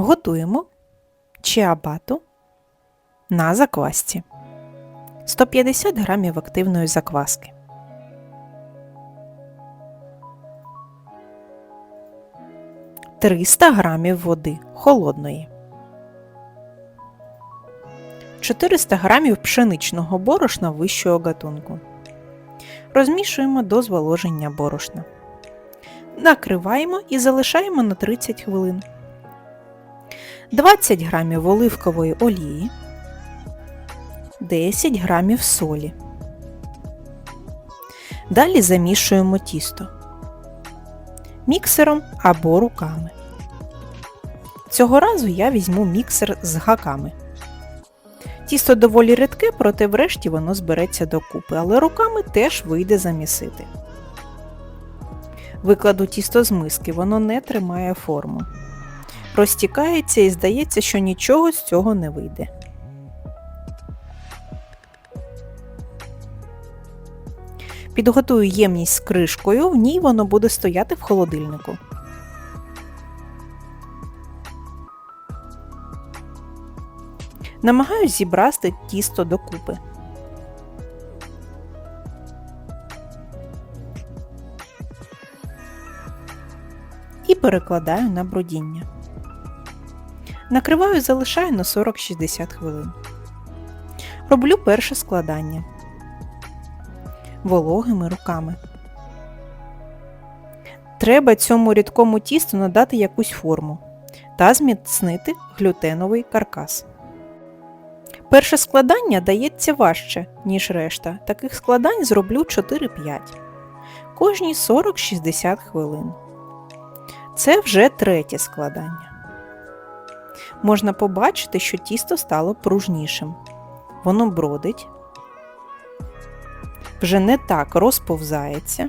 Готуємо чиабату на заквасці. 150 грамів активної закваски. Триста грамів води холодної. 400 грамів пшеничного борошна вищого гатунку. Розмішуємо до зволоження борошна. Накриваємо і залишаємо на 30 хвилин. 20 грамів оливкової олії, 10 грамів солі. Далі замішуємо тісто міксером або руками. Цього разу я візьму міксер з гаками. Тісто доволі рідке, проте врешті воно збереться докупи, але руками теж вийде замісити. Викладу тісто з миски, воно не тримає форму. Розтікається і здається, що нічого з цього не вийде. Підготую ємність з кришкою, в ній воно буде стояти в холодильнику. Намагаюсь зібрати тісто докупи. І перекладаю на бродіння. Накриваю залишаю на 40-60 хвилин. Роблю перше складання вологими руками. Треба цьому рідкому тісту надати якусь форму та зміцнити глютеновий каркас. Перше складання дається важче, ніж решта. Таких складань зроблю 4-5. Кожні 40-60 хвилин. Це вже третє складання. Можна побачити, що тісто стало пружнішим. Воно бродить, вже не так розповзається.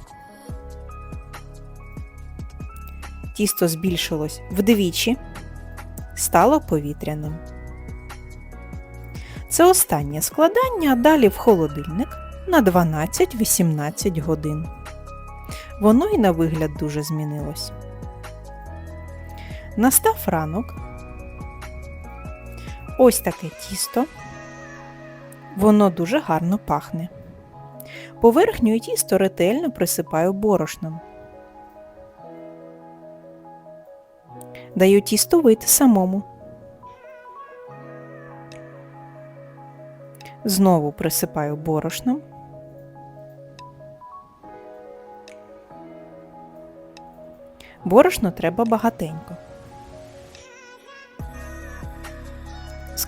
Тісто збільшилось вдвічі, стало повітряним. Це останнє складання, а далі в холодильник на 12-18 годин. Воно і на вигляд дуже змінилось. Настав ранок. Ось таке тісто. Воно дуже гарно пахне. Поверхню тісто ретельно присипаю борошном. Даю тісто вийти самому. Знову присипаю борошном. Борошно треба багатенько.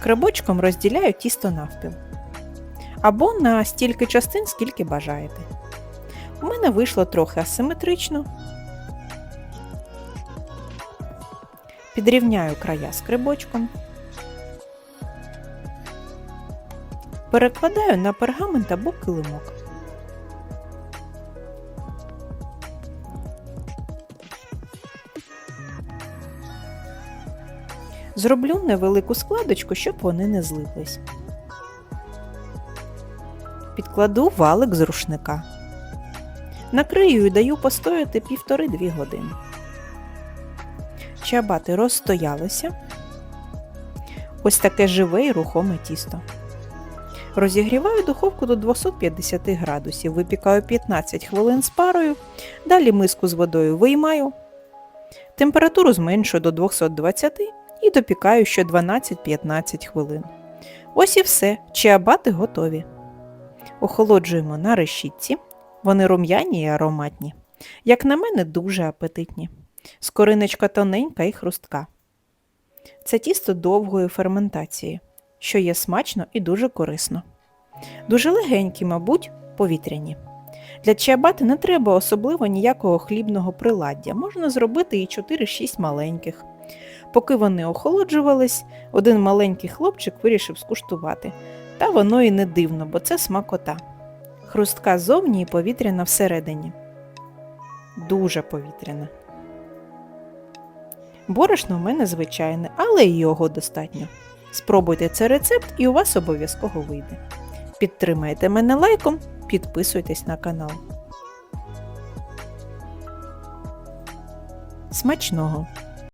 Скребочком розділяю тісто навпіл. Або на стільки частин, скільки бажаєте. У мене вийшло трохи асиметрично. Підрівняю края скребочком. Перекладаю на пергамент або килимок. Зроблю невелику складочку, щоб вони не злиплись. Підкладу валик з рушника. Накрию і даю постояти півтори-дві години. Чабати розстоялися. Ось таке живе і рухоме тісто. Розігріваю духовку до 250 градусів, випікаю 15 хвилин з парою, далі миску з водою виймаю, температуру зменшую до 220 і допікаю ще 12-15 хвилин. Ось і все, чиабати готові. Охолоджуємо на решітці, вони рум'яні і ароматні. Як на мене, дуже апетитні. Скориночка тоненька і хрустка. Це тісто довгої ферментації, що є смачно і дуже корисно. Дуже легенькі, мабуть, повітряні. Для чиабати не треба особливо ніякого хлібного приладдя, можна зробити і 4-6 маленьких. Поки вони охолоджувались, один маленький хлопчик вирішив скуштувати. Та воно і не дивно, бо це смакота. Хрустка ззовні і повітряна всередині. Дуже повітряна. Борошно в мене звичайне, але і його достатньо. Спробуйте цей рецепт і у вас обов'язково вийде. Підтримайте мене лайком, підписуйтесь на канал. Смачного!